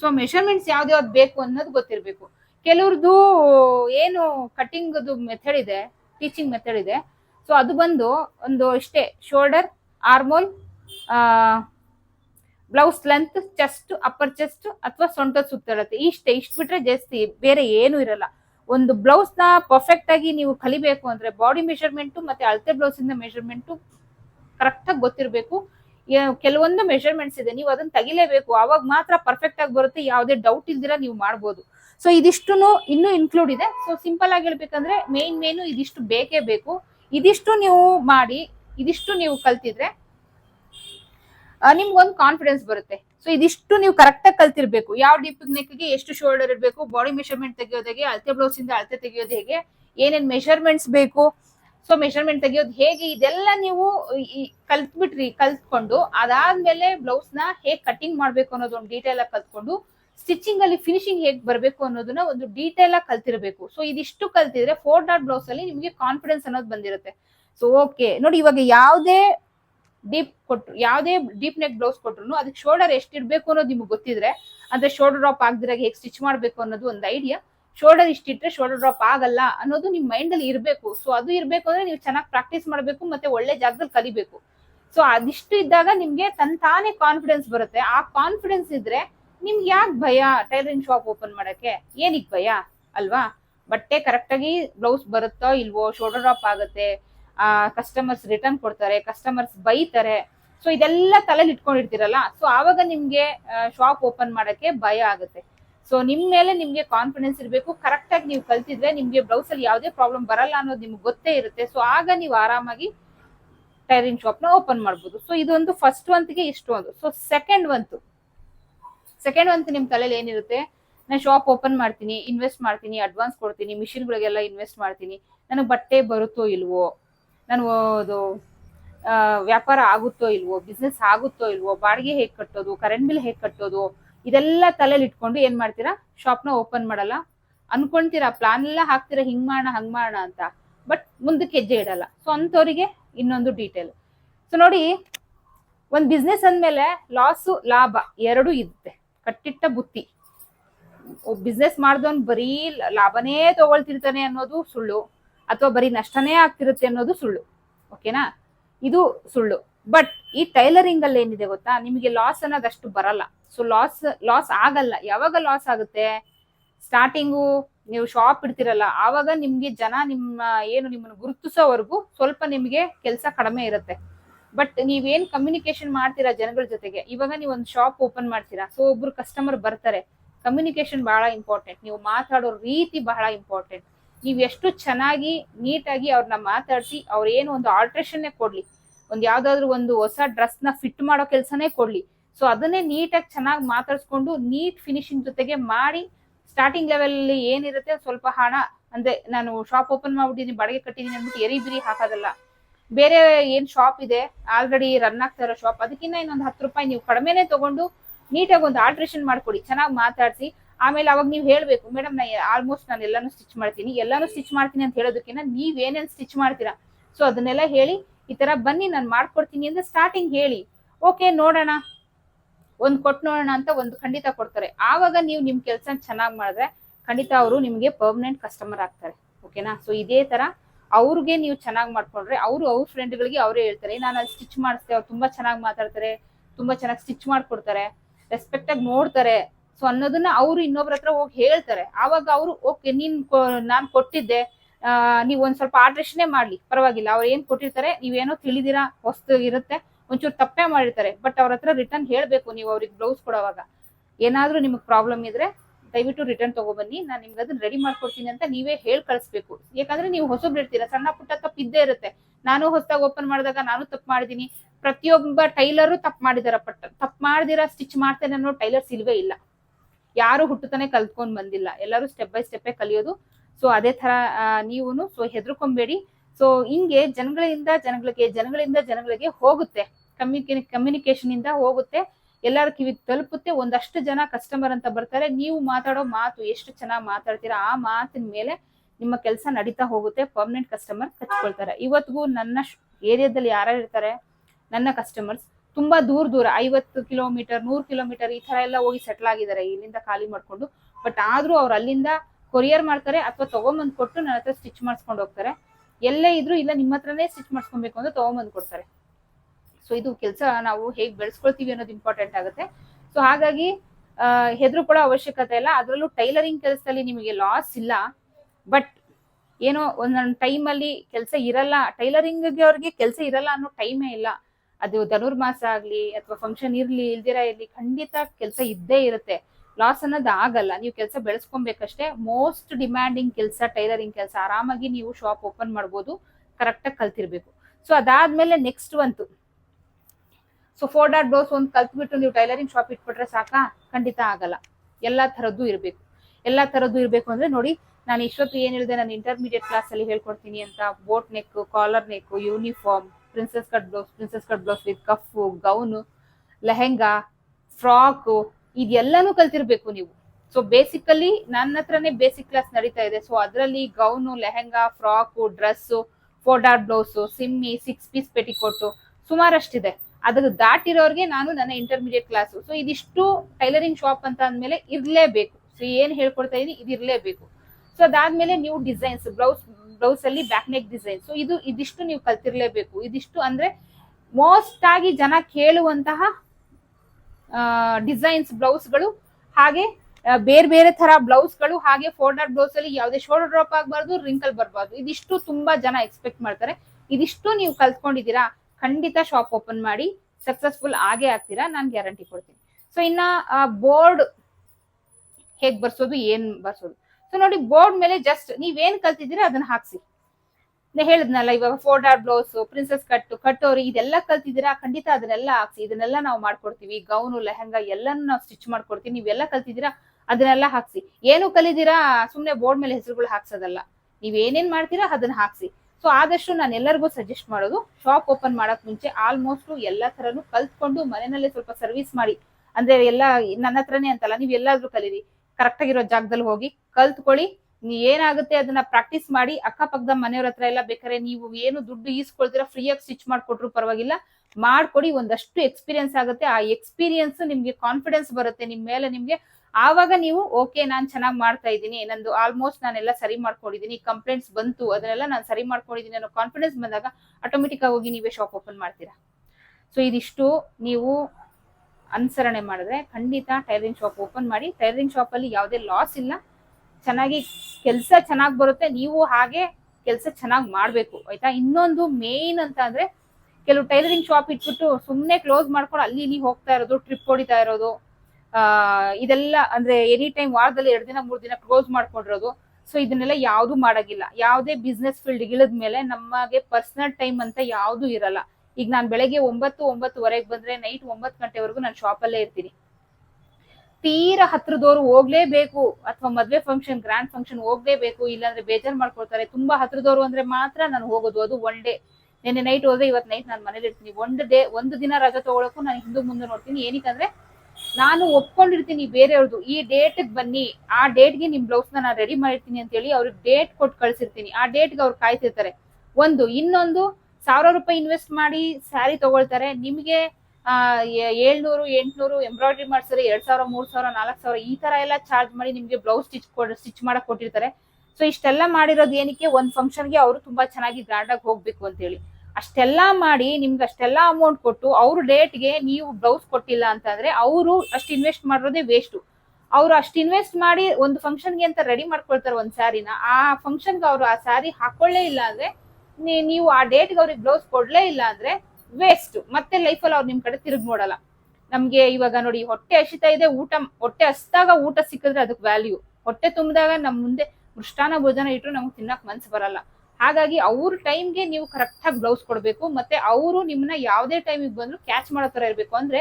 A: ಸೊ ಮೆಷರ್ಮೆಂಟ್ಸ್ ಯಾವ್ದು ಯಾವ್ದು ಬೇಕು ಅನ್ನೋದು ಗೊತ್ತಿರಬೇಕು. ಕೆಲವ್ರದ್ದು ಏನು ಕಟ್ಟಿಂಗ್ದು ಮೆಥಡ್ ಇದೆ ಟೀಚಿಂಗ್ ಮೆಥಡ್ ಇದೆ. ಸೊ ಅದು ಬಂದು ಒಂದು ಇಷ್ಟೇ shoulder armhole blouse length chest upper chest ಅಥವಾ ಸೊಂಟ ಸುತ್ತಿರುತ್ತೆ ಇಷ್ಟೇ, ಇಷ್ಟು ಬಿಟ್ರೆ ಜಾಸ್ತಿ ಬೇರೆ ಏನು ಇರಲ್ಲ. ಒಂದು ಬ್ಲೌಸ್ನ ಪರ್ಫೆಕ್ಟ್ ಆಗಿ ನೀವು ಕಲಿಬೇಕು ಅಂದ್ರೆ ಬಾಡಿ ಮೆಷರ್ಮೆಂಟ್ ಮತ್ತೆ ಅಳತೆ ಬ್ಲೌಸ್ ಇಂದ ಮೆಷರ್ಮೆಂಟ್ ಕರೆಕ್ಟ್ ಆಗಿ ಗೊತ್ತಿರಬೇಕು. ಕೆಲವೊಂದು ಮೆಷರ್ಮೆಂಟ್ಸ್ ಇದೆ. ನೀವು ಅದನ್ನ ತೆಗಿಲೇಬೇಕು. ಅವಾಗ ಮಾತ್ರ ಪರ್ಫೆಕ್ಟ್ ಆಗಿ ಬರುತ್ತೆ. ಯಾವುದೇ ಡೌಟ್ ಇಲ್ದಿರ ನೀವು ಮಾಡ್ಬೋದು. ಸೊ ಇದಿಷ್ಟು ಇನ್ನೂ ಇನ್ಕ್ಲೂಡ್ ಇದೆ. ಸೊ ಸಿಂಪಲ್ ಆಗಿ ಹೇಳ್ಬೇಕಂದ್ರೆ ಮೇನ್ ಮೇನು ಇದಿಷ್ಟು ಬೇಕೇ ಬೇಕು. ಇದಿಷ್ಟು ನೀವು ಮಾಡಿ, ಇದಿಷ್ಟು ನೀವು ಕಲ್ತಿದ್ರೆ ನಿಮ್ಗೊಂದು ಕಾನ್ಫಿಡೆನ್ಸ್ ಬರುತ್ತೆ. ಸೊ ಇದಿಷ್ಟು ನೀವು ಕರೆಕ್ಟ್ ಆಗಿ ಕಲ್ತಿರ್ಬೇಕು. ಯಾವ ಡಿಪ್ ನೆಕ್ಗೆ ಎಷ್ಟು ಶೋಲ್ಡರ್ ಇರಬೇಕು ಬಾಡಿ ಮೆಷರ್ಮೆಂಟ್ ತೆಗಿಯೋದು ಹೇಗೆ, ಅಳತೆ ಬ್ಲೌಸ್ ಇಂದ ಅಳತೆ ತೆಗಿಯೋದು ಹೇಗೆ, ಏನೇನ್ ಮೆಷರ್ಮೆಂಟ್ಸ್ ಬೇಕು. ಸೊ ಮೆಷರ್ಮೆಂಟ್ ತೆಗಿಯೋದು ಹೇಗೆ, ಇದೆಲ್ಲ ನೀವು ಕಲ್ತ್ಬಿಟ್ರಿ, ಕಲ್ತ್ಕೊಂಡು, ಅದಾದ್ಮೇಲೆ ಬ್ಲೌಸ್ನ ಹೇಗೆ ಕಟಿಂಗ್ ಮಾಡ್ಬೇಕು ಅನ್ನೋದು ಒಂದು ಡೀಟೇಲ್ ಆಗಿ ಕಲ್ತ್ಕೊಂಡು ಸ್ಟಿಚಿಂಗ್ ಅಲ್ಲಿ ಫಿನಿಶಿಂಗ್ ಹೇಗೆ ಬರಬೇಕು ಅನ್ನೋದನ್ನ ಒಂದು ಡೀಟೇಲ್ ಆಗಿ ಕಲ್ತಿರಬೇಕು. ಸೊ ಇದಿಷ್ಟು ಕಲ್ತಿದ್ರೆ ಫೋರ್ ಡಾಟ್ ಬ್ಲೌಸ್ ಅಲ್ಲಿ ನಿಮಗೆ ಕಾನ್ಫಿಡೆನ್ಸ್ ಅನ್ನೋದು ಬಂದಿರುತ್ತೆ. ಸೊ ಓಕೆ ನೋಡಿ, ಇವಾಗ ಯಾವುದೇ ಡೀಪ್ ಕೊಟ್ರು, ಯಾವುದೇ ಡೀಪ್ ನೆಕ್ ಬ್ಲೌಸ್ ಕೊಟ್ರು ಅದಕ್ಕೆ ಶೋಲ್ಡರ್ ಎಷ್ಟು ಇರ್ಬೇಕು ಅನ್ನೋದು ನಿಮ್ಗೆ ಗೊತ್ತಿದ್ರೆ, ಅಂದ್ರೆ ಶೋಲ್ಡರ್ ಡ್ರಾಪ್ ಆಗದಿರಾಗ ಹೇಗೆ ಸ್ಟಿಚ್ ಮಾಡಬೇಕು ಅನ್ನೋದು ಒಂದು ಐಡಿಯಾ ಶೋಲ್ಡರ್ ಇಷ್ಟಿಟ್ರೆ ಶೋಲ್ಡರ್ ಡ್ರಾಪ್ ಆಗಲ್ಲ ಅನ್ನೋದು ನಿಮ್ ಮೈಂಡ್ ಅಲ್ಲಿ ಇರಬೇಕು. ಸೊ ಅದು ಇರಬೇಕು ಅಂದ್ರೆ ನೀವು ಚೆನ್ನಾಗಿ ಪ್ರಾಕ್ಟೀಸ್ ಮಾಡಬೇಕು ಮತ್ತೆ ಒಳ್ಳೆ ಜಾಗದಲ್ಲಿ ಕಲಿಬೇಕು. ಸೊ ಅದಿಷ್ಟು ಇದ್ದಾಗ ನಿಮ್ಗೆ ತಾನೇ ಕಾನ್ಫಿಡೆನ್ಸ್ ಬರುತ್ತೆ. ಆ ಕಾನ್ಫಿಡೆನ್ಸ್ ಇದ್ರೆ ನಿಮ್ಗೆ ಯಾಕೆ ಭಯ? ಟೈಲರಿಂಗ್ ಶಾಪ್ ಓಪನ್ ಮಾಡಕ್ಕೆ? ಏನಕ್ಕೆ ಭಯ? ಅಲ್ವಾ? ಬಟ್ಟೆ ಕರೆಕ್ಟಾಗಿ ಬ್ಲೌಸ್ ಬರುತ್ತೋ ಇಲ್ವೋ? ಶೋಲ್ಡರ್ ಡ್ರಾಪ್ ಆಗುತ್ತೆ. ಕಸ್ಟಮರ್ಸ್ ರಿಟರ್ನ್ ಕೊಡ್ತಾರೆ ಕಸ್ಟಮರ್ಸ್ ಬೈತಾರೆ. ಸೊ ಇದೆಲ್ಲ ತಲೆಲಿ ಇಟ್ಕೊಂಡಿರ್ತೀರಲ್ಲ? ಸೊ ಆವಾಗ ನಿಮ್ಗೆ ಶಾಪ್ ಓಪನ್ ಮಾಡಕ್ಕೆ ಭಯ ಆಗುತ್ತೆ. ಸೊ ನಿಮ್ ಮೇಲೆ ನಿಮ್ಗೆ ಕಾನ್ಫಿಡೆನ್ಸ್ ಇರಬೇಕು. ಕರೆಕ್ಟ್ ಆಗಿ ನೀವು ಕಲ್ತಿದ್ರೆ ನಿಮ್ಗೆ ಬ್ಲೌಸ್ ಅಲ್ಲಿ ಯಾವುದೇ ಪ್ರಾಬ್ಲಮ್ ಬರಲ್ಲ ಅನ್ನೋದು ನಿಮ್ಗೆ ಗೊತ್ತೇ ಇರುತ್ತೆ. ಸೊ ಆಗ ನೀವು ಆರಾಮಾಗಿ ಟೈಲರಿಂಗ್ ಶಾಪ್ನ ಓಪನ್ ಮಾಡ್ಬೋದು. ಸೊ ಇದೊಂದು ಫಸ್ಟ್ ಒಂತ್ಗೆ ಇಷ್ಟೊಂದು. ಸೊ ಸೆಕೆಂಡ್ ವಂತು ಸೆಕೆಂಡ್ ಅಂತ ನಿಮ್ ತಲೆಯಲ್ಲಿ ಏನಿರುತ್ತೆ? ನಾನು ಶಾಪ್ ಓಪನ್ ಮಾಡ್ತೀನಿ ಇನ್ವೆಸ್ಟ್ ಮಾಡ್ತೀನಿ ಅಡ್ವಾನ್ಸ್ ಕೊಡ್ತೀನಿ ಮಿಷಿನ್ಗಳಿಗೆಲ್ಲ ಇನ್ವೆಸ್ಟ್ ಮಾಡ್ತೀನಿ. ನನಗೆ ಬಟ್ಟೆ ಬರುತ್ತೋ ಇಲ್ವೋ? ನಾನು ಅದು ವ್ಯಾಪಾರ ಆಗುತ್ತೋ ಇಲ್ವೋ? ಬಿಸ್ನೆಸ್ ಆಗುತ್ತೋ ಇಲ್ವೋ? ಬಾಡಿಗೆ ಹೇಗೆ ಕಟ್ಟೋದು? ಕರೆಂಟ್ ಬಿಲ್ ಹೇಗೆ ಕಟ್ಟೋದು? ಇದೆಲ್ಲ ತಲೆಯಲ್ಲಿ ಇಟ್ಕೊಂಡು ಏನ್ ಮಾಡ್ತೀರಾ? ಶಾಪ್ನ ಓಪನ್ ಮಾಡಲ್ಲ. ಅನ್ಕೊಂತೀರಾ ಪ್ಲಾನ್ ಎಲ್ಲ ಹಾಕ್ತೀರಾ, ಹಿಂಗ್ ಮಾಡೋಣ, ಹಂಗ್ ಮಾಡೋಣ ಅಂತ? ಬಟ್ ಮುಂದಕ್ಕೆ ಹೆಜ್ಜೆ ಇಡಲ್ಲ. ಸೊ ಅಂಥವ್ರಿಗೆ ಇನ್ನೊಂದು ಡೀಟೇಲ್ ಸೊ ನೋಡಿ, ಒಂದ್ ಬಿಸ್ನೆಸ್ ಅಂದ್ಮೇಲೆ ಲಾಸು ಲಾಭ ಎರಡೂ ಇರುತ್ತೆ. ಕಟ್ಟಿಟ್ಟ ಬುತ್ತಿ. ಬಿಸ್ನೆಸ್ ಮಾಡಿದವನ್ ಬರೀ ಲಾಭನೇ ತಗೊಳ್ತಿರ್ತಾನೆ ಅನ್ನೋದು ಸುಳ್ಳು. ಅಥವಾ ಬರೀ ನಷ್ಟನೇ ಆಗ್ತಿರುತ್ತೆ ಅನ್ನೋದು ಸುಳ್ಳು. ಓಕೆನಾ? ಇದು ಸುಳ್ಳು. ಬಟ್ ಈ ಟೈಲರಿಂಗ್ ಅಲ್ಲಿ ಏನಿದೆ ಗೊತ್ತಾ? ನಿಮಗೆ ಲಾಸ್ ಅನ್ನೋದು ಅಷ್ಟು ಬರಲ್ಲ. ಸೊ ಲಾಸ್ ಲಾಸ್ ಆಗಲ್ಲ. ಯಾವಾಗ ಲಾಸ್ ಆಗುತ್ತೆ? ಸ್ಟಾರ್ಟಿಂಗು ನೀವು ಶಾಪ್ ಇಡ್ತಿರಲ್ಲ. ಆವಾಗ ನಿಮ್ಗೆ ಜನ ನಿಮ್ಮ, ಏನು ನಿಮ್ಮನ್ನು ಗುರುತಿಸೋವರೆಗೂ ಸ್ವಲ್ಪ ನಿಮಗೆ ಕೆಲಸ ಕಡಿಮೆ ಇರುತ್ತೆ. ಬಟ್ ನೀವೇನ್ ಕಮ್ಯುನಿಕೇಶನ್ ಮಾಡ್ತೀರಾ ಜನಗಳ ಜೊತೆಗೆ? ಇವಾಗ ನೀವು ಒಂದು ಶಾಪ್ ಓಪನ್ ಮಾಡ್ತೀರಾ ಸೊ ಒಬ್ರು ಕಸ್ಟಮರ್ ಬರ್ತಾರೆ. ಕಮ್ಯುನಿಕೇಶನ್ ಬಹಳ ಇಂಪಾರ್ಟೆಂಟ್ ನೀವು ಮಾತಾಡೋ ರೀತಿ ಬಹಳ ಇಂಪಾರ್ಟೆಂಟ್ ನೀವು ಎಷ್ಟು ಚೆನ್ನಾಗಿ, ನೀಟಾಗಿ ಅವ್ರನ್ನ ಮಾತಾಡಿಸಿ ಅವ್ರ ಏನು ಒಂದು ಆಲ್ಟ್ರೇಷನ್ ಕೊಡ್ಲಿ. ಒಂದು ಯಾವ್ದಾದ್ರು ಒಂದು ಹೊಸ ಡ್ರೆಸ್ನ ಫಿಟ್ ಮಾಡೋ ಕೆಲಸನೇ ಕೊಡ್ಲಿ. ಸೊ ಅದನ್ನೇ ನೀಟಾಗಿ ಚೆನ್ನಾಗಿ ಮಾತಾಡ್ಸ್ಕೊಂಡು ನೀಟ್ ಫಿನಿಶಿಂಗ್ ಜೊತೆಗೆ ಮಾಡಿ ಸ್ಟಾರ್ಟಿಂಗ್ ಲೆವೆಲ್ ಏನಿರುತ್ತೆ ಸ್ವಲ್ಪ ಹಣ, ಅಂದ್ರೆ ನಾನು ಶಾಪ್ ಓಪನ್ ಮಾಡ್ಬಿಟ್ಟಿದ್ದೀನಿ ಬಾಡಿಗೆ ಕಟ್ಟಿದೀನಿ ಅಂದ್ಬಿಟ್ಟು ಎರಿ ಬಿರಿ ಹಾಕೋದಲ್ಲ. ಬೇರೆ ಏನ್ ಶಾಪ್ ಇದೆ ಆಲ್ರೆಡಿ ರನ್ ಆಗ್ತಾ ಇರೋ ಶಾಪ್ ಅದಕ್ಕಿಂತ ಇನ್ನೊಂದು ಹತ್ತು ರೂಪಾಯಿ ನೀವು ಕಡಿಮೆನೆ ತಗೊಂಡು ನೀಟಾಗಿ ಒಂದು ಆಲ್ಟ್ರೇಷನ್ ಮಾಡ್ಕೊಡಿ, ಚೆನ್ನಾಗಿ ಮಾತಾಡಿಸಿ. ಆಮೇಲೆ ಅವಾಗ ನೀವು ಹೇಳಬೇಕು, ಮೇಡಮ್, ನಾ ಆಲ್ಮೋಸ್ಟ್ ನಾನು ಎಲ್ಲಾನು ಸ್ಟಿಚ್ ಮಾಡ್ತೀನಿ, ಎಲ್ಲಾನು ಸ್ಟಿಚ್ ಮಾಡ್ತೀನಿ ಅಂತ ಹೇಳೋದಕ್ಕಿಂತ ನೀವ್ ಏನೇನ್ ಸ್ಟಿಚ್ ಮಾಡ್ತೀರಾ? ಸೊ ಅದನ್ನೆಲ್ಲ ಹೇಳಿ, ಈ ತರ ಬನ್ನಿ, ನಾನು ಮಾಡ್ಕೊಡ್ತೀನಿ ಅಂತ ಸ್ಟಾರ್ಟಿಂಗ್ ಹೇಳಿ. ಓಕೆ ನೋಡೋಣ. ಒಂದು ಕೊಟ್ಟು ನೋಡೋಣ ಅಂತ ಒಂದು ಖಂಡಿತ ಕೊಡ್ತಾರೆ. ಆವಾಗ ನೀವು ನಿಮ್ಮ ಕೆಲಸ ಚೆನ್ನಾಗಿ ಮಾಡಿದ್ರೆ ಖಂಡಿತ ಅವರು ನಿಮಗೆ ಪರ್ಮನೆಂಟ್ ಕಸ್ಟಮರ್ ಆಗ್ತಾರೆ. ಓಕೆನಾ ಸೊ ಇದೇ ತರ ಅವ್ರಿಗೆ ನೀವು ಚೆನ್ನಾಗಿ ಮಾಡ್ಕೊಂಡ್ರೆ ಅವರು ಅವ್ರ ಫ್ರೆಂಡ್ಗಳಿಗೆ ಅವರೇ ಹೇಳ್ತಾರೆ ನಾನು ಅಲ್ಲಿ ಸ್ಟಿಚ್ ಮಾಡಿಸ್ತೇವೆ ಅವ್ರು ತುಂಬಾ ಚೆನ್ನಾಗಿ ಮಾತಾಡ್ತಾರೆ, ತುಂಬಾ ಚೆನ್ನಾಗಿ ಸ್ಟಿಚ್ ಮಾಡ್ಕೊಡ್ತಾರೆ ರೆಸ್ಪೆಕ್ಟ್ ಆಗಿ ನೋಡ್ತಾರೆ. ಸೊ ಅನ್ನೋದನ್ನ ಅವರು ಇನ್ನೊಬ್ರ ಹತ್ರ ಹೋಗಿ ಹೇಳ್ತಾರೆ. ಆವಾಗ ಅವರು, ಓಕೆ, ನೀನ್ ನಾನು ಕೊಟ್ಟಿದ್ದೆ ನೀವ್ ಒಂದ್ ಸ್ವಲ್ಪ ಆಲ್ಟ್ರೇಷನೇ ಮಾಡ್ಲಿ, ಪರವಾಗಿಲ್ಲ, ಅವ್ರು ಏನ್ ಕೊಟ್ಟಿರ್ತಾರೆ, ನೀವೇನೋ ತಿಳಿದಿರಾ, ವಸ್ತು ಇರುತ್ತೆ, ಒಂಚೂರು ತಪ್ಪೇ ಮಾಡಿರ್ತಾರೆ, ಬಟ್ ಅವ್ರ ಹತ್ರ ರಿಟರ್ನ್ ಹೇಳ್ಬೇಕು ನೀವು ಅವ್ರಿಗೆ ಬ್ಲೌಸ್ ಕೊಡೋವಾಗ. ಏನಾದ್ರೂ ನಿಮಗೆ ಪ್ರಾಬ್ಲಮ್ ಇದ್ರೆ ದಯವಿಟ್ಟು ರಿಟರ್ನ್ ತಗೊಬನ್ನಿ. ನಾನು ನಿಮ್ಗೆ ಅದನ್ನ ರೆಡಿ ಮಾಡ್ಕೊಡ್ತೀನಿ ಅಂತ ನೀವೇ ಹೇಳಿ ಕಳಿಸ್ಬೇಕು. ಯಾಕಂದ್ರೆ ನೀವು ಹೊಸಬ್ರು ಇರ್ತೀರ, ಸಣ್ಣ ಪುಟ್ಟ ತಪ್ಪು ಇದ್ದೇ ಇರುತ್ತೆ. ನಾನು ಹೊಸದಾಗಿ ಓಪನ್ ಮಾಡಿದಾಗ ನಾನು ತಪ್ಪು ಮಾಡಿದೀನಿ. ಪ್ರತಿಯೊಬ್ಬ ಟೈಲರು ತಪ್ಪು ಮಾಡಿದಾರ, ಪಟ್ಟ ತಪ್ಪು ಮಾಡಿದಿರ ಸ್ಟಿಚ್ ಮಾಡ್ತೇನೆ ಅನ್ನೋ ಟೈಲರ್ಸ್ ಇಲ್ವೇ ಇಲ್ಲ. ಯಾರು ಹುಟ್ಟುತ್ತಾನೆ ಕಲ್ತ್ಕೊಂಡ್ ಬಂದಿಲ್ಲ. ಎಲ್ಲರೂ ಸ್ಟೆಪ್ ಬೈ ಸ್ಟೆಪ್ ಕಲಿಯೋದು. ಸೊ ಅದೇ ತರ ನೀವು ಸೊ ಹೆದರ್ಕೊಂಬೇಡಿ. ಸೊ ಹಿಂಗೆ ಜನಗಳಿಂದ ಜನಗಳಿಗೆ ಜನಗಳಿಂದ ಜನಗಳಿಗೆ ಹೋಗುತ್ತೆ. ಕಮ್ಯುನಿಕೇ ಕಮ್ಯುನಿಕೇಶನ್ ಇಂದ ಹೋಗುತ್ತೆ. ಎಲ್ಲರ ಕಿವಿ ತಲುಪುತ್ತೆ, ಒಂದಷ್ಟು ಜನ ಕಸ್ಟಮರ್ ಅಂತ ಬರ್ತಾರೆ, ನೀವು ಮಾತಾಡೋ ಮಾತು ಎಷ್ಟು ಚೆನ್ನಾಗಿ ಮಾತಾಡ್ತೀರಾ, ಆ ಮಾತಿನ ಮೇಲೆ ನಿಮ್ಮ ಕೆಲಸ ನಡೀತಾ ಹೋಗುತ್ತೆ ಪರ್ಮನೆಂಟ್ ಕಸ್ಟಮರ್ ಕಚ್ಕೊಳ್ತಾರೆ. ಇವತ್ತಿಗೂ ನನ್ನ ಏರಿಯಾದಲ್ಲಿ ಯಾರು ಇರ್ತಾರೆ, ನನ್ನ ಕಸ್ಟಮರ್ಸ್ ತುಂಬಾ ದೂರ ದೂರ, ಐವತ್ತು ಕಿಲೋಮೀಟರ್ ನೂರು ಕಿಲೋಮೀಟರ್ ಈ ತರ ಎಲ್ಲ ಹೋಗಿ ಸೆಟ್ಲ್ ಆಗಿದ್ದಾರೆ, ಇಲ್ಲಿಂದ ಖಾಲಿ ಮಾಡ್ಕೊಂಡು. ಬಟ್ ಆದ್ರೂ ಅವ್ರು ಅಲ್ಲಿಂದ ಕೊರಿಯರ್ ಮಾಡ್ತಾರೆ, ಅಥವಾ ತಗೊಂಬಂದ್ ಕೊಟ್ಟು ನನ್ನ ಹತ್ರ ಸ್ಟಿಚ್ ಮಾಡಿಸ್ಕೊಂಡು ಹೋಗ್ತಾರೆ. ಎಲ್ಲೇ ಇದ್ರು ಇಲ್ಲ, ನಿಮ್ಮ ಹತ್ರನೇ ಸ್ಟಿಚ್ ಮಾಡಿಸ್ಕೊಬೇಕು ಅಂತ ತಗೊಂಬಂದ್ ಕೊಡ್ತಾರೆ ಸೊ ಇದು ಕೆಲಸ ನಾವು ಹೇಗ್ ಬೆಳೆಸ್ಕೊಳ್ತೀವಿ ಅನ್ನೋದು ಇಂಪಾರ್ಟೆಂಟ್ ಆಗುತ್ತೆ. ಸೊ ಹಾಗಾಗಿ ಹೆದರ್ಕೊಳ್ಳೋ ಅವಶ್ಯಕತೆ ಇಲ್ಲ. ಅದರಲ್ಲೂ ಟೈಲರಿಂಗ್ ಕೆಲಸದಲ್ಲಿ ನಿಮಗೆ ಲಾಸ್ ಇಲ್ಲ. ಬಟ್ ಏನೋ ಒಂದೊಂದು ಟೈಮಲ್ಲಿ ಕೆಲಸ ಇರಲ್ಲ. ಟೈಲರಿಂಗ್ ಅವ್ರಿಗೆ ಕೆಲಸ ಇರಲ್ಲ ಅನ್ನೋ ಟೈಮೇ ಇಲ್ಲ. ಅದು ಧನುರ್ಮಾಸ ಆಗ್ಲಿ ಅಥವಾ ಫಂಕ್ಷನ್ ಇರ್ಲಿ, ಇಲ್ದಿರ ಇರ್ಲಿ, ಖಂಡಿತ ಕೆಲಸ ಇದ್ದೇ ಇರುತ್ತೆ. ಲಾಸ್ ಅನ್ನೋದು ಆಗಲ್ಲ. ನೀವು ಕೆಲಸ ಬೆಳೆಸ್ಕೊಬೇಕಷ್ಟೇ. ಮೋಸ್ಟ್ ಡಿಮ್ಯಾಂಡಿಂಗ್ ಕೆಲಸ ಟೈಲರಿಂಗ್ ಕೆಲಸ. ಆರಾಮಾಗಿ ನೀವು ಶಾಪ್ ಓಪನ್ ಮಾಡ್ಬೋದು. ಕರೆಕ್ಟಾಗಿ ಕಲ್ತಿರ್ಬೇಕು. ಸೊ ಅದಾದ್ಮೇಲೆ ನೆಕ್ಸ್ಟ್ ಬಂತು. ಸೊ ಫೋರ್ ಡಾಟ್ ಬ್ಲೌಸ್ ಒಂದು ಕಲ್ತ್ಬಿಟ್ಟು ನೀವು ಟೈಲರಿಂಗ್ ಶಾಪ್ ಇಟ್ಬಿಟ್ರೆ ಸಾಕಾ? ಖಂಡಿತ ಆಗಲ್ಲ. ಎಲ್ಲ ಥರದ್ದು ಇರಬೇಕು. ಎಲ್ಲ ಥರದ್ದು ಇರಬೇಕು ಅಂದ್ರೆ ನೋಡಿ, ನಾನು ಇಷ್ಟೊತ್ತು ಏನು ಹೇಳಿದೆ, ನಾನು ಇಂಟರ್ಮೀಡಿಯೇಟ್ ಕ್ಲಾಸ್ ಅಲ್ಲಿ ಹೇಳ್ಕೊಡ್ತೀನಿ ಅಂತ boat neck collar neck uniform princess cut blouse princess cut blouse with cuff gown lehenga frock ಇದೆಲ್ಲನೂ ಕಲ್ತಿರ್ಬೇಕು ನೀವು. ಸೊ ಬೇಸಿಕಲಿ ನನ್ನ ಹತ್ರನೇ ಬೇಸಿಕ್ ಕ್ಲಾಸ್ ನಡೀತಾ ಇದೆ. ಸೊ ಅದರಲ್ಲಿ gown lehenga frock dress four dot blouse Simmi six piece petticoat ಸುಮಾರಷ್ಟಿದೆ ಅದಕ್ಕೆ ದಾಟಿರೋರ್ಗೆ ನಾನು ನನ್ನ ಇಂಟರ್ಮೀಡಿಯೇಟ್ ಕ್ಲಾಸು ಸೊ ಇದಿಷ್ಟು ಟೈಲರಿಂಗ್ ಶಾಪ್ ಅಂತ ಅಂದ್ಮೇಲೆ ಇರಲೇಬೇಕು. ಸೊ ಏನು ಹೇಳ್ಕೊಡ್ತಾ ಇದೀನಿ? ಇದು ಇರ್ಲೇಬೇಕು. ಸೊ ಅದಾದ್ಮೇಲೆ ನೀವು ಡಿಸೈನ್ಸ್ ಬ್ಲೌಸ್ ಬ್ಲೌಸ್ ಅಲ್ಲಿ ಬ್ಯಾಕ್ ನೆಕ್ ಡಿಸೈನ್ ಸೊ ಇದು ಇದಿಷ್ಟು ನೀವು ಕಲ್ತಿರ್ಲೇಬೇಕು. ಇದಿಷ್ಟು ಅಂದ್ರೆ ಮೋಸ್ಟ್ ಆಗಿ ಜನ ಕೇಳುವಂತಹ ಡಿಸೈನ್ಸ್ ಬ್ಲೌಸ್ಗಳು ಹಾಗೆ ಬೇರೆ ಬೇರೆ ತರ ಬ್ಲೌಸ್ಗಳು ಹಾಗೆ ಫೋರ್ ಡಾಟ್ ಬ್ಲೌಸ್ ಅಲ್ಲಿ ಯಾವುದೇ ಶೋಲ್ಡರ್ ಡ್ರಾಪ್ ಆಗಬಾರ್ದು ರಿಂಕಲ್ ಬರಬಾರ್ದು. ಇದಿಷ್ಟು ತುಂಬಾ ಜನ ಎಕ್ಸ್ಪೆಕ್ಟ್ ಮಾಡ್ತಾರೆ. ಇದಿಷ್ಟು ನೀವು ಕಲ್ತ್ಕೊಂಡಿದ್ದೀರಾ? ಖಂಡಿತ ಶಾಪ್ ಓಪನ್ ಮಾಡಿ ಸಕ್ಸಸ್ಫುಲ್ ಆಗೇ ಆಗ್ತೀರಾ? ನಾನು ಗ್ಯಾರಂಟಿ ಕೊಡ್ತೀನಿ. ಸೊ ಇನ್ನ ಬೋರ್ಡ್ ಹೇಗ್ ಬರ್ಸೋದು, ಏನ್ ಬರ್ಸೋದು? ಸೊ ನೋಡಿ ಬೋರ್ಡ್ ಮೇಲೆ ಜಸ್ಟ್ ನೀವೇನ್ ಕಲ್ತಿದ್ದೀರಾ, ಅದನ್ನ ಹಾಕ್ಸಿ. ಹೇಳಿದ್ನಲ್ಲ, ಇವಾಗ four dot blouse princess cut ಕಟ್ಟೋರಿ, ಇದೆಲ್ಲ ಕಲ್ತಿದ್ದೀರಾ? ಖಂಡಿತ ಅದನ್ನೆಲ್ಲ ಹಾಕ್ಸಿ. ಇದನ್ನೆಲ್ಲ ನಾವು ಮಾಡ್ಕೊಡ್ತೀವಿ. ಗೌನು ಲೆಹಂಗಾ, ಎಲ್ಲಾನು ನಾವು ಸ್ಟಿಚ್ ಮಾಡ್ಕೊಡ್ತೀವಿ. ನೀವೆಲ್ಲ ಕಲ್ತಿದ್ದೀರಾ, ಅದನ್ನೆಲ್ಲ ಹಾಕ್ಸಿ. ಏನು ಕಲಿದೀರಾ ಸುಮ್ಮನೆ ಬೋರ್ಡ್ ಮೇಲೆ ಹೆಸರುಗಳು ಹಾಕ್ಸೋದಲ್ಲ. ನೀವ್ ಏನೇನ್ ಮಾಡ್ತೀರಾ, ಅದನ್ನ ಹಾಕ್ಸಿ. ಸೊ ಆದಷ್ಟು ನಾನು ಎಲ್ಲರಿಗೂ ಸಜೆಸ್ಟ್ ಮಾಡೋದು ಶಾಪ್ ಓಪನ್ ಮಾಡಕ್ ಮುಂಚೆ ಆಲ್ಮೋಸ್ಟ್ ಎಲ್ಲ ತರನು ಕಲ್ತ್ಕೊಂಡು ಮನೆಯಲ್ಲೇ ಸ್ವಲ್ಪ ಸರ್ವಿಸ್ ಮಾಡಿ. ಅಂದ್ರೆ ಎಲ್ಲ ನನ್ನ ಹತ್ರನೇ ಅಂತಲ್ಲ, ನೀವ್ ಎಲ್ಲಾದ್ರೂ ಕಲೀರಿ. ಕರೆಕ್ಟ್ ಆಗಿರೋ ಜಾಗದಲ್ಲಿ ಹೋಗಿ ಕಲ್ತ್ಕೊಳ್ಳಿ. ಏನಾಗುತ್ತೆ ಅದನ್ನ ಪ್ರಾಕ್ಟೀಸ್ ಮಾಡಿ, ಅಕ್ಕಪಕ್ಕದ ಮನೆಯವ್ರ ಹತ್ರ ಎಲ್ಲ ಬೇಕಾದ್ರೆ ನೀವು ಏನು ದುಡ್ಡು ಈಸ್ಕೊಳ್ತೀರಾ ಫ್ರೀಯಾಗಿ ಸ್ಟಿಚ್ ಮಾಡ್ಕೊಟ್ರು ಪರವಾಗಿಲ್ಲ. ಮಾಡ್ಕೊಡಿ, ಒಂದಷ್ಟು ಎಕ್ಸ್ಪೀರಿಯನ್ಸ್ ಆಗುತ್ತೆ. ಆ ಎಕ್ಸ್ಪೀರಿಯನ್ಸ್ ನಿಮ್ಗೆ ಕಾನ್ಫಿಡೆನ್ಸ್ ಬರುತ್ತೆ, ನಿಮ್ ಮೇಲೆ ನಿಮ್ಗೆ ಆವಾಗ ನೀವು, ಓಕೆ, ನಾನು ಚೆನ್ನಾಗಿ ಮಾಡ್ತಾ ಇದ್ದೀನಿ. ನಂದು ಆಲ್ಮೋಸ್ಟ್ ನಾನೆಲ್ಲ ಸರಿ ಮಾಡ್ಕೊಂಡಿದ್ದೀನಿ. ಕಂಪ್ಲೇಂಟ್ಸ್ ಬಂತು. ಅದನ್ನೆಲ್ಲ ನಾನು ಸರಿ ಮಾಡ್ಕೊಂಡಿದ್ದೀನಿ ಅನ್ನೋ ಕಾನ್ಫಿಡೆನ್ಸ್ ಬಂದಾಗ ಆಟೋಮೆಟಿಕ್ ಆಗಿ ಹೋಗಿ ನೀವೇ ಶಾಪ್ ಓಪನ್ ಮಾಡ್ತೀರಾ? ಸೊ ಇದಿಷ್ಟು ನೀವು ಅನುಸರಣೆ ಮಾಡಿದ್ರೆ ಖಂಡಿತ ಟೈಲರಿಂಗ್ ಶಾಪ್ ಓಪನ್ ಮಾಡಿ. ಟೈಲರಿಂಗ್ ಶಾಪಲ್ಲಿ ಯಾವುದೇ ಲಾಸ್ ಇಲ್ಲ. ಚೆನ್ನಾಗಿ ಕೆಲಸ ಚೆನ್ನಾಗಿ ಬರುತ್ತೆ. ನೀವು ಹಾಗೆ ಕೆಲಸ ಚೆನ್ನಾಗಿ ಮಾಡಬೇಕು, ಆಯ್ತಾ? ಇನ್ನೊಂದು ಮೇನ್ ಅಂತ ಕೆಲವು ಟೈಲರಿಂಗ್ ಶಾಪ್ ಇಟ್ಬಿಟ್ಟು ಸುಮ್ಮನೆ ಕ್ಲೋಸ್ ಮಾಡ್ಕೊಂಡು ಅಲ್ಲಿ ಇಲ್ಲಿ ಹೋಗ್ತಾ ಇರೋದು ಟ್ರಿಪ್ ಹೊಡಿತಾ ಇರೋದು ಇದೆಲ್ಲ ಅಂದ್ರೆ ಎನಿ ಟೈಮ್ ವಾರದಲ್ಲಿ ಎರಡು ದಿನ, ಮೂರ್ ದಿನ ಕ್ಲೋಸ್ ಮಾಡ್ಕೊಂಡಿರೋದು. ಸೊ ಇದನ್ನೆಲ್ಲ ಯಾವುದು ಮಾಡಾಗಿಲ್ಲ. ಯಾವುದೇ ಬಿಸ್ನೆಸ್ ಫೀಲ್ಡ್ ಇಳಿದ ಮೇಲೆ ನಮಗೆ ಪರ್ಸನಲ್ ಟೈಮ್ ಅಂತ ಯಾವುದು ಇರಲ್ಲ. ಈಗ ನಾನು ಬೆಳಗ್ಗೆ ಒಂಬತ್ತು, ಒಂಬತ್ತುವರೆಗೆ ಬಂದ್ರೆ ನೈಟ್ ಒಂಬತ್ತು ಗಂಟೆವರೆಗೂ ನಾನು ಶಾಪಲ್ಲೇ ಇರ್ತೀನಿ. ತೀರಾ ಹತ್ರದವ್ರು ಹೋಗ್ಲೇಬೇಕು, ಅಥವಾ ಮದ್ವೆ ಫಂಕ್ಷನ್ ಗ್ರ್ಯಾಂಡ್ ಫಂಕ್ಷನ್ ಹೋಗ್ಲೇಬೇಕು, ಇಲ್ಲಾಂದ್ರೆ ಬೇಜಾರ್ ಮಾಡ್ಕೊಳ್ತಾರೆ. ತುಂಬಾ ಹತ್ರದವ್ರು ಅಂದ್ರೆ ಮಾತ್ರ ನಾನು ಹೋಗೋದು. ಅದು ಒನ್ ಡೇ ನಿನ್ನೆ ನೈಟ್ ಹೋದ್ರೆ ಇವತ್ತು ನೈಟ್ ನಾನು ಮನೇಲಿ ಇರ್ತೀನಿ ಒಂದು ಡೇ ಒಂದು ದಿನ ರಜೆ ತಗೊಳಕ್ಕೂ ನಾನು ಹಿಂದೂ ಮುಂದೆ ನೋಡ್ತೀನಿ. ಏನಕ್ಕಂದ್ರೆ ನಾನು ಒಪ್ಕೊಂಡಿರ್ತೀನಿ ಬೇರೆಯವ್ರದ್ದು ಈ ಡೇಟ್ ಬನ್ನಿ, ಆ ಡೇಟ್ಗೆ ನಿಮ್ ಬ್ಲೌಸ್ ನಾನು ರೆಡಿ ಮಾಡಿರ್ತೀನಿ ಅಂತ ಹೇಳಿ ಅವ್ರಿಗೆ ಡೇಟ್ ಕೊಟ್ಟು ಕಳ್ಸಿರ್ತೀನಿ. ಆ ಡೇಟ್ಗೆ ಅವ್ರು ಕಾಯ್ತಿರ್ತಾರೆ. ಒಂದು, ಇನ್ನೊಂದು, ಸಾವಿರ ರೂಪಾಯಿ ಇನ್ವೆಸ್ಟ್ ಮಾಡಿ ಸ್ಯಾರಿ ತಗೊಳ್ತಾರೆ. ನಿಮಗೆ ಏಳ್ನೂರು, ಎಂಟ್ನೂರು ಎಂಬ್ರಾಯ್ಡ್ರಿ ಮಾಡ್ಸಿದ್ರೆ ಎರಡ್ ಸಾವಿರ, ಮೂರ್ ಸಾವಿರ, ನಾಲ್ಕು ಸಾವಿರ, ಈ ತರ ಎಲ್ಲ ಚಾರ್ಜ್ ಮಾಡಿ ನಿಮ್ಗೆ ಬ್ಲೌಸ್ ಸ್ಟಿಚ್ ಸ್ಟಿಚ್ ಮಾಡಕ್ ಕೊಟ್ಟಿರ್ತಾರೆ. ಸೊ ಇಷ್ಟೆಲ್ಲ ಮಾಡಿರೋದು ಏನಕ್ಕೆ? ಒಂದ್ ಫಂಕ್ಷನ್ಗೆ ಅವರು ತುಂಬಾ ಚೆನ್ನಾಗಿ ಗ್ರ್ಯಾಂಡ್ ಆಗಿ ಹೋಗ್ಬೇಕು ಅಂತ ಹೇಳಿ. ಅಷ್ಟೆಲ್ಲಾ ಮಾಡಿ ನಿಮ್ಗೆ ಅಷ್ಟೆಲ್ಲ ಅಮೌಂಟ್ ಕೊಟ್ಟು ಅವ್ರ ಡೇಟ್ಗೆ ನೀವು ಬ್ಲೌಸ್ ಕೊಟ್ಟಿಲ್ಲ ಅಂತಂದ್ರೆ ಅವರು ಅಷ್ಟು ಇನ್ವೆಸ್ಟ್ ಮಾಡಿರೋದೇ ವೇಸ್ಟ್ ಅವ್ರು ಅಷ್ಟು ಇನ್ವೆಸ್ಟ್ ಮಾಡಿ ಒಂದು ಫಂಕ್ಷನ್ಗೆ ಅಂತ ರೆಡಿ ಮಾಡ್ಕೊಳ್ತಾರೆ ಒಂದು ಸ್ಯಾರಿನ ಆ ಫಂಕ್ಷನ್ಗೆ ಅವ್ರು ಆ ಸ್ಯಾರಿ ಹಾಕೊಳ್ಳೇ ಇಲ್ಲ ಅಂದ್ರೆ ನೀವು ಆ ಡೇಟ್ಗೆ ಅವ್ರಿಗೆ ಬ್ಲೌಸ್ ಕೊಡಲೇ ಇಲ್ಲ ಅಂದ್ರೆ ವೇಸ್ಟ್ ಮತ್ತೆ ಲೈಫಲ್ಲಿ ಅವ್ರು ನಿಮ್ ಕಡೆ ತಿರುಗಿ ನೋಡಲ್ಲ. ನಮ್ಗೆ ಇವಾಗ ನೋಡಿ ಹೊಟ್ಟೆ ಹಸಿತಾ ಇದೆ, ಊಟ, ಹೊಟ್ಟೆ ಹಸ್ದಾಗ ಊಟ ಸಿಕ್ಕಿದ್ರೆ ಅದಕ್ಕೆ ವ್ಯಾಲ್ಯೂ ಹೊಟ್ಟೆ ತುಂಬಿದಾಗ ನಮ್ಮ ಮುಂದೆ ಮೃಷ್ಟಾನ ಭೋಜನ ಇಟ್ರು ನಮ್ಗೆ ತಿನ್ನಕ್ ಮನ್ಸು ಬರಲ್ಲ. ಹಾಗಾಗಿ ಅವ್ರ ಟೈಮ್ಗೆ ನೀವು ಕರೆಕ್ಟ್ ಆಗಿ ಬ್ಲೌಸ್ ಕೊಡಬೇಕು, ಮತ್ತೆ ಅವರು ನಿಮ್ಮನ್ನ ಯಾವ್ದೇ ಟೈಮಿಗೆ ಬಂದ್ರು ಕ್ಯಾಚ್ ಮಾಡೋ ತರ ಇರಬೇಕು. ಅಂದ್ರೆ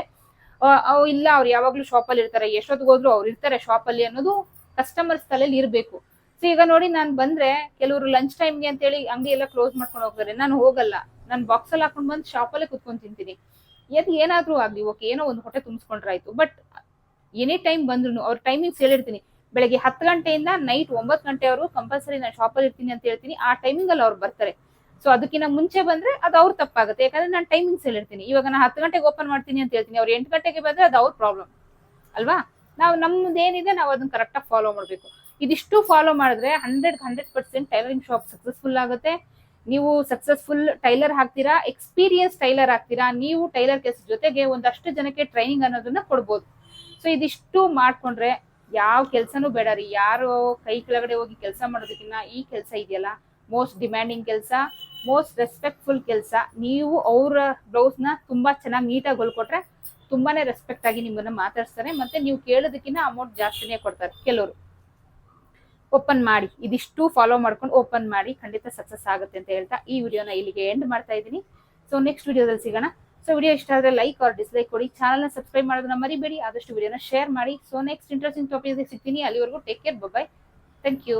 A: ಇಲ್ಲ ಅವ್ರು ಯಾವಾಗ್ಲೂ ಶಾಪಲ್ಲಿ ಇರ್ತಾರೆ, ಎಷ್ಟೊತ್ತಿಗೆ ಹೋದ್ರು ಅವ್ರು ಇರ್ತಾರೆ ಶಾಪಲ್ಲಿ ಅನ್ನೋದು ಕಸ್ಟಮರ್ಸ್ ತಲೆಯಲ್ಲಿ ಇರಬೇಕು. ಸೊ ಈಗ ನೋಡಿ ನಾನು ಬಂದ್ರೆ ಕೆಲವರು ಲಂಚ್ ಟೈಮ್ಗೆ ಅಂತೇಳಿ ಅಂಗಡಿ ಎಲ್ಲ ಕ್ಲೋಸ್ ಮಾಡ್ಕೊಂಡು ಹೋಗ್ತಾರೆ. ನಾನು ಹೋಗಲ್ಲ. ನಾನು ಬಾಕ್ಸ್ ಅಲ್ಲಿ ಹಾಕೊಂಡು ಬಂದು ಶಾಪಲ್ಲೇ ಕುತ್ಕೊಂಡು ತಿಂತೀನಿ. ಎದ್ ಏನಾದ್ರೂ ಆಗ್ಲಿ ಓಕೆ ಏನೋ ಒಂದು ಹೊಟ್ಟೆ ತುಂಬಿಸ್ಕೊಂಡ್ರಾಯ್ತು. ಬಟ್ ಎನಿ ಟೈಮ್ ಬಂದ್ರು ಅವ್ರ ಟೈಮಿಂಗ್ಸ್ ಹೇಳಿರ್ತೀನಿ. ಬೆಳಗ್ಗೆ ಹತ್ತು ಗಂಟೆಯಿಂದ ನೈಟ್ ಒಂಬತ್ತು ಗಂಟೆವರೆಗೂ ಕಂಪಲ್ಸರಿ ನಾನು ಶಾಪಲ್ಲಿ ಇರ್ತೀನಿ ಅಂತ ಹೇಳ್ತೀನಿ. ಆ ಟೈಮಿಂಗ್ ಅಲ್ಲಿ ಅವ್ರು ಬರ್ತಾರೆ. ಸೊ ಅದಕ್ಕಿಂತ ಮುಂಚೆ ಬಂದ್ರೆ ಅದು ಅವ್ರ ತಪ್ಪಾಗುತ್ತೆ. ಯಾಕಂದ್ರೆ ನಾನು ಟೈಮಿಂಗ್ಸ್ ಹೇಳಿರ್ತೀನಿ ಇವಾಗ ನಾನು ಹತ್ತು ಗಂಟೆಗೆ ಓಪನ್ ಮಾಡ್ತೀನಿ ಅಂತ ಹೇಳ್ತೀನಿ. ಅವ್ರು ಎಂಟು ಗಂಟೆಗೆ ಬಂದ್ರೆ ಅದು ಅವ್ರ ಪ್ರಾಬ್ಲಮ್ ಅಲ್ವಾ? ನಾವು ನಮ್ದು ಏನಿದೆ ನಾವು ಅದನ್ನ ಕರೆಕ್ಟಾಗಿ ಫಾಲೋ ಮಾಡಬೇಕು. ಇದಿಷ್ಟು ಫಾಲೋ ಮಾಡಿದ್ರೆ hundred hundred percent tailoring shop successful ಆಗುತ್ತೆ. ನೀವು ಸಕ್ಸಸ್ಫುಲ್ ಟೈಲರ್ ಹಾಕ್ತೀರಾ ಎಕ್ಸ್ಪೀರಿಯನ್ಸ್ ಟೈಲರ್ ಆಗ್ತೀರಾ ನೀವು ಟೈಲರ್ ಕೆಲಸ ಜೊತೆಗೆ ಒಂದಷ್ಟು ಜನಕ್ಕೆ ಟ್ರೈನಿಂಗ್ ಅನ್ನೋದನ್ನ ಕೊಡ್ಬೋದು. ಸೊ ಇದಿಷ್ಟು ಮಾಡ್ಕೊಂಡ್ರೆ ಯಾವ ಕೆಲಸನೂ ಬೇಡ ರೀ. ಯಾರು ಕೈ ಕೆಳಗಡೆ ಹೋಗಿ ಕೆಲಸ ಮಾಡೋದಕ್ಕಿಂತ ಈ ಕೆಲಸ ಇದೆಯಲ್ಲ ಮೋಸ್ಟ್ ಡಿಮ್ಯಾಂಡಿಂಗ್ ಕೆಲಸ ಮೋಸ್ಟ್ ರೆಸ್ಪೆಕ್ಟ್ಫುಲ್ ಕೆಲಸ. ನೀವು ಅವರ ಬ್ಲೌಸ್ನ ತುಂಬಾ ಚೆನ್ನಾಗಿ ನೀಟಾಗಿ ಹೊಲ್ಕೊಟ್ರೆ ತುಂಬಾನೇ ರೆಸ್ಪೆಕ್ಟ್ ಆಗಿ ನಿಮ್ಮನ್ನ ಮಾತಾಡ್ಸ್ತಾರೆ. ಮತ್ತೆ ನೀವು ಕೇಳೋದಕ್ಕಿಂತ ಅಮೌಂಟ್ ಜಾಸ್ತಿನೇ ಕೊಡ್ತಾರೆ ಕೆಲವರು. ಓಪನ್ ಮಾಡಿ. ಇದಿಷ್ಟು ಫಾಲೋ ಮಾಡ್ಕೊಂಡು ಓಪನ್ ಮಾಡಿ ಖಂಡಿತ ಸಕ್ಸಸ್ ಆಗುತ್ತೆ ಅಂತ ಹೇಳ್ತಾ ಈ ವಿಡಿಯೋನ ಇಲ್ಲಿಗೆ ಎಂಡ್ ಮಾಡ್ತಾ ಇದ್ದೀನಿ. ಸೊ ನೆಕ್ಸ್ಟ್ ವಿಡಿಯೋದಲ್ಲಿ ಸಿಗೋಣ. ಸೊ ವಿಡಿಯೋ ಇಷ್ಟ ಆದರೆ ಲೈಕ್ ಆರ್ ಡಿಸ್ಲೈಕ್ ಕೊಡಿ. ಚಾನಲ್ನ ಸಬ್ಸ್ಕ್ರೈಬ್ ಮಾಡೋದನ್ನ ಮರಿಬೇಡಿ. ಆದಷ್ಟು ವಿಡಿಯೋನ ಶೇರ್ ಮಾಡಿ. ಸೊ ನೆಕ್ಸ್ಟ್ ಇಂಟ್ರೆಸ್ಟಿಂಗ್ ಟಾಪಿಕ್ ಸಿಗ್ತೀನಿ. ಅಲ್ಲಿವರೆಗೂ take care bye thank you